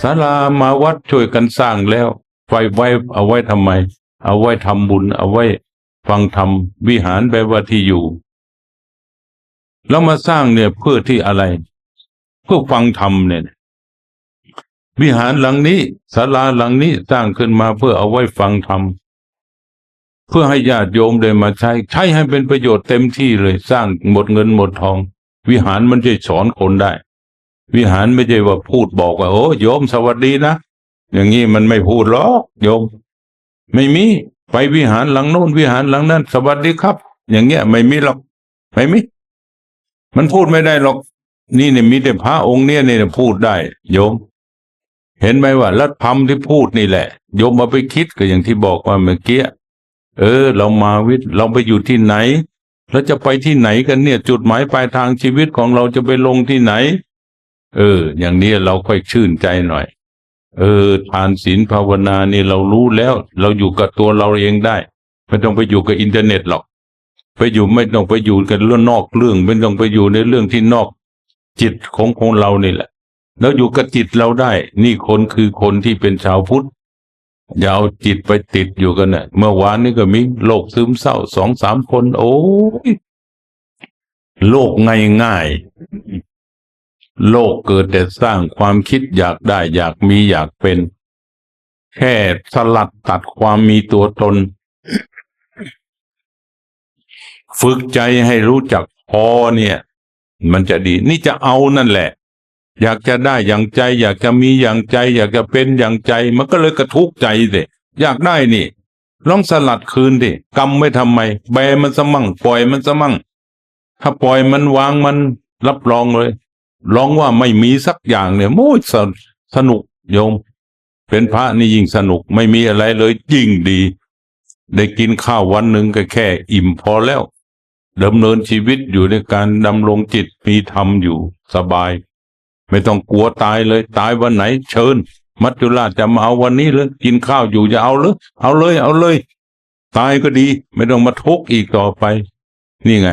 ศาลามาวัดช่วยกันสร้างแล้ว ไฟไว้เอาไว้ทำไม เอาไว้ทำบุญ เอาไว้ฟังธรรมวิหารแปลว่าที่อยู่ แล้วมาสร้างเนี่ยเพื่อที่อะไร เพื่อฟังธรรมเนี่ย วิหารหลังนี้ศาลาหลังนี้สร้างขึ้นมาเพื่อเอาไว้ฟังธรรมเพื่อให้ญาติโยมได้มาใช้ ใช้ให้เป็นประโยชน์เต็มที่เลยสร้างหมดเงินหมดทอง วิหารมันจะสอนคนได้ วิหารไม่ใช่ว่าพูดบอกว่าโอ้โยมสวัสดีนะอย่างนี้มันไม่พูดหรอกโยม ไม่มีไปวิหารหลังโน้นวิหารหลังนั้น สวัสดีครับ อย่างเงี้ยไม่มีหรอกไม่มีมันพูดไม่ได้หรอก นี่เนี่ยมีแต่พระองค์เนี่ยเนี่ยพูดได้ โยม เห็นไหมว่าลัทธรมที่พูดนี่แหละ โยมมาไปคิดก็อย่างที่บอกว่าเมื่อกี้เออ เรามาวิทย์เราไปอยู่ที่ไหน แล้วจะไปที่ไหนกันเนี่ย จุดหมายปลายทางชีวิตของเราจะไปลงที่ไหน เออ อย่างนี้เราค่อยชื่นใจหน่อย เออ ทานศีลภาวนานี่เรารู้แล้ว เราอยู่กับตัวเราเองได้ไม่ต้องไปอยู่กับอินเทอร์เน็ตหรอก ไปอยู่ไม่ต้องไปอยู่กันเรื่องนอกเรื่องไม่ต้องไปอยู่ในเรื่องที่นอก จิตของของเรานี่แหละ แล้วอยู่กับจิตเราได้ นี่คนคือคนที่เป็นชาวพุทธอย่าเอาจิตไปติดอยู่กันเนะ่ะ เมื่อวานนี้ก็มีโรคซึมเศร้าสองสามคน โอ้ยโลกง่ายง่าย โลกเกิดแต่สร้างความคิดอยากได้อยากมีอยากเป็น แค่สลัดตัดความมีตัวตน ฝึกใจให้รู้จักพอเนี่ย มันจะดี นี่จะเอานั่นแหละ อยากจะได้อย่างใจ อยากจะมีอย่างใจ อยากจะเป็นอย่างใจ มันก็เลยกระทุกใจสิอยากได้นี่ลองสลัดคืนดิกรรมไม่ทำไม แบมันสมั่งปล่อยมันสมั่งถ้าปล่อยมันวางมันรับรองเลย ลองว่าไม่มีสักอย่างเนี่ยโอ้ยสนสนุกโยม เป็นพระนี่ยิ่งสนุกไม่มีอะไรเลยยิ่งดี ได้กินข้าววันหนึ่งก็แค่ อิ่มพอแล้วดำเนินชีวิตอยู่ในการดำรงจิตมีธรรมอยู่สบาย ไม่ต้องกลัวตายเลย ตายวันไหน เชิญ มัจจุราชจะมาเอาวันนี้เลยกินข้าวอยู่จะเอาหรือเอาเลย เอาเลย ตายก็ดี ไม่ต้องมาทุกข์อีกต่อไป นี่ไง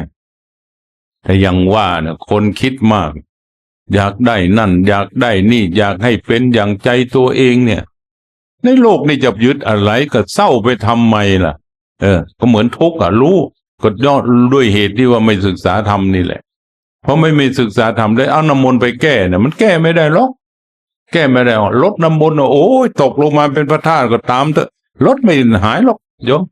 แต่ยังว่าเนะคนคิดมาก อยากได้นั่น อยากได้นี่อยากให้เป็นอย่างใจตัวเองเนี่ย ในโลกนี้จะยึดอะไรก็เศร้าไปทำไมล่ะ เออ ก็เหมือนทุกข์อะรู้ก็ยอดด้วยเหตุที่ว่าไม่ศึกษาธรรมนี่แหละ เพราะไม่มีศึกษาธรรมได้เอาน้ำมนต์ไปแก้เนี่ยมันแก้ไม่ได้หรอกแก้ไม่ได้ลดน้ำมนต์โอ้ยตกลงมาเป็นพระธาตุก็ตามเถอะลดไม่หายหรอกโยม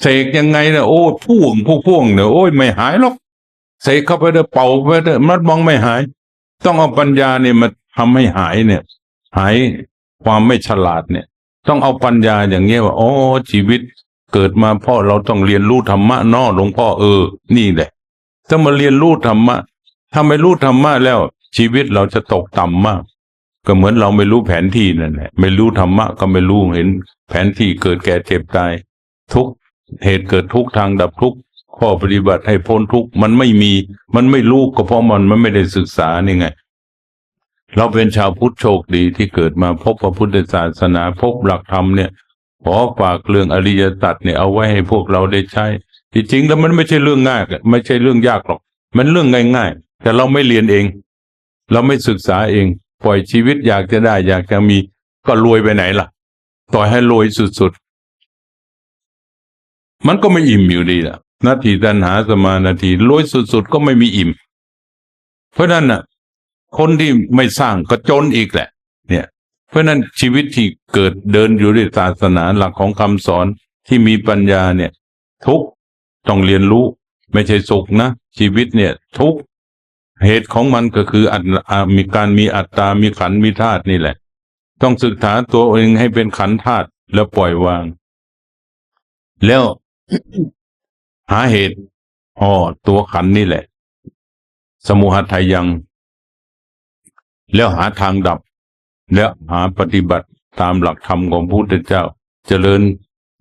เสกยังไงเนี่ยโอ้พ่วงพวงพ่วงเนี่ยโอ้ยไม่หายหรอก เสกเข้าไปเถอเป่าไปเถอมันมองไม่หาย ต้องเอาปัญญาเนี่ยมาทำให้หายเนี่ย หายความไม่ฉลาดเนี่ย ต้องเอาปัญญาอย่างเงี้ยว่าอ๋อชีวิตเกิดมาพ่อเราต้องเรียนรู้ธรรมะนอหลวงพ่อเออ นี่แหละถ้ามาเรียนรู้ธรรมะถ้าไม่รู้ธรรมะแล้ว ชีวิตเราจะตกต่ำมาก ก็เหมือนเราไม่รู้แผนที่นั่นแหละไม่รู้ธรรมะก็ไม่รู้เห็น แผนที่เกิดแก่เจ็บตาย ทุกเหตุเกิดทุกทางดับทุก ข้อปฏิบัติให้พ้นทุกมันไม่มี มันไม่รู้ก็เพราะมันมันไม่ได้ศึกษานี่ไง เราเป็นชาวพุทธโชคดีที่เกิดมาพบพระพุทธศาสนาพบหลักธรรมเนี่ยขอฝากเรื่องอริยสัจเนี่ยเอาไว้ให้พวกเราได้ใช้จริงๆแล้วมันไม่ใช่เรื่องง่ายไม่ใช่เรื่องยากหรอก มันเรื่องง่ายๆ แต่เราไม่เรียนเอง เราไม่ศึกษาเอง ปล่อยชีวิตอยากจะได้ อยากจะมีก็รวยไปไหนล่ะ ต่อยให้รวยสุดๆ มันก็ไม่อิ่มอยู่ดีล่ะ นาทีตันหาสมานาทีรวยสุด ๆ ก็ไม่มีอิ่ม เพราะนั้นน่ะ คนที่ไม่สร้างก็จนอีกแหละ เนี่ย เพราะนั้นชีวิตที่เกิดเดินอยู่ในศาสนาหลักของคำสอนที่มีปัญญาเนี่ย ทุกต้องเรียนรู้ ไม่ใช่สุขนะ ชีวิตเนี่ย ทุกเหตุของมันก็คืออัตมีการมีอัตตา มีขันมีธาตุนี่แหละ ต้องศึกษาตัวเองให้เป็นขันธาตุแล้วปล่อยวาง แล้ว หาเหตุอ๋อตัวขันนี่แหละ สมุหทัยยัง แล้วหาทางดับ และหาปฏิบัติตามหลักธรรมของพระพุทธเจ้า เจริญ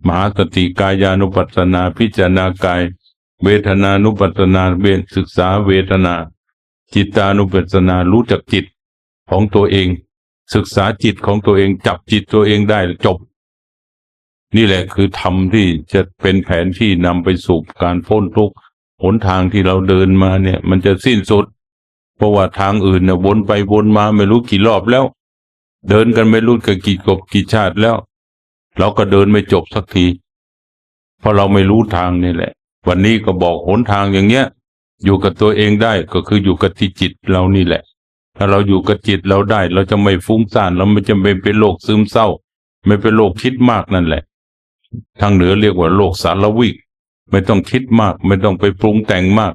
มหาสติกายานุปัสสนาพิจารณากาย เวทนานุปัสสนาเวทศึกษาเวทนา จิตานุปัสสนารู้จักจิตของตัวเอง ศึกษาจิตของตัวเองจับจิตตัวเองได้จบ นี่แหละคือธรรมที่จะเป็นแผนที่นำไปสู่การพ้นทุกข์หนทางที่เราเดินมาเนี่ย มันจะสิ้นสุด เพราะว่าทางอื่นเนี่ยวนไปวนมาไม่รู้กี่รอบแล้ว เดินกันไม่รู้กันกี่กบกี่ชาติแล้ว เราก็เดินไม่จบสักที เพราะเราไม่รู้ทางนี่แหละ วันนี้ก็บอกหนทางอย่างเงี้ย อยู่กับตัวเองได้ก็คืออยู่กับที่จิตเรานี่แหละ ถ้าเราอยู่กับจิตเราได้ เราจะไม่ฟุ้งซ่านเราไม่จำเป็นเป็นโรคซึมเศร้า ไม่เป็นโรคคิดมากนั่นแหละ ทางเหนือเรียกว่าโรคสารวิก ไม่ต้องคิดมาก ไม่ต้องไปปรุงแต่งมาก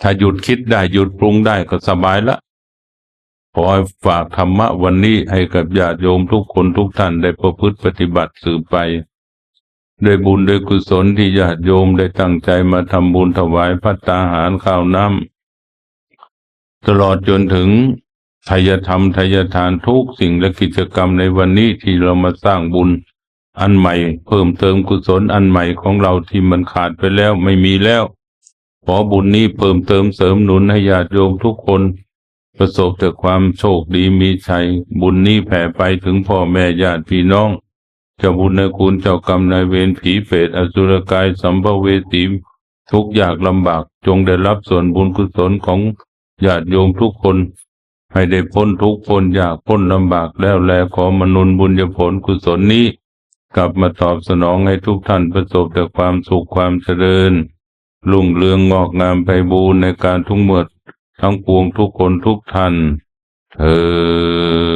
ถ้าหยุดคิดได้หยุดปรุงได้ก็สบายละขอฝากธรรมะวันนี้ให้กับญาติโยมทุกคนทุกท่านได้ประพฤติปฏิบัติสืบไปด้วยบุญด้วยกุศลที่ญาติโยมได้ตั้งใจมาทำบุญถวายพัตตาหารข้าวน้ำตลอดจนถึงทายธรรมทายทานทุกสิ่งและกิจกรรมในวันนี้ที่เรามาสร้างบุญ อันใหม่เพิ่มเติมกุศลอันใหม่ของเราที่มันขาดไปแล้วไม่มีแล้ว ขอบุญนี้เพิ่มเติมเสริมหนุนให้ญาติโยมทุกคน ประสบแต่ความโชคดีมีชัย บุญนี้แผ่ไปถึงพ่อแม่ญาติพี่น้องเจ้าบุญในคุณเจ้ากรรมนายเวรผีเปรตอสุรกายสัมภเวสีทุกข์ยากลำบากจงได้รับส่วนบุญกุศลของญาติโยมทุกคน ให้ได้พ้นทุกพ้นยากพ้นลำบากแล้วแลขอมนุนบุญญผลกุศลนี้ กลับมาตอบสนองให้ทุกท่านประสบแต่ความสุขความเจริญรุ่งเรืองงอกงามไปบูรณ์ในการทุกเมื่อทั้งปวงทุกคนทุกท่านเธอ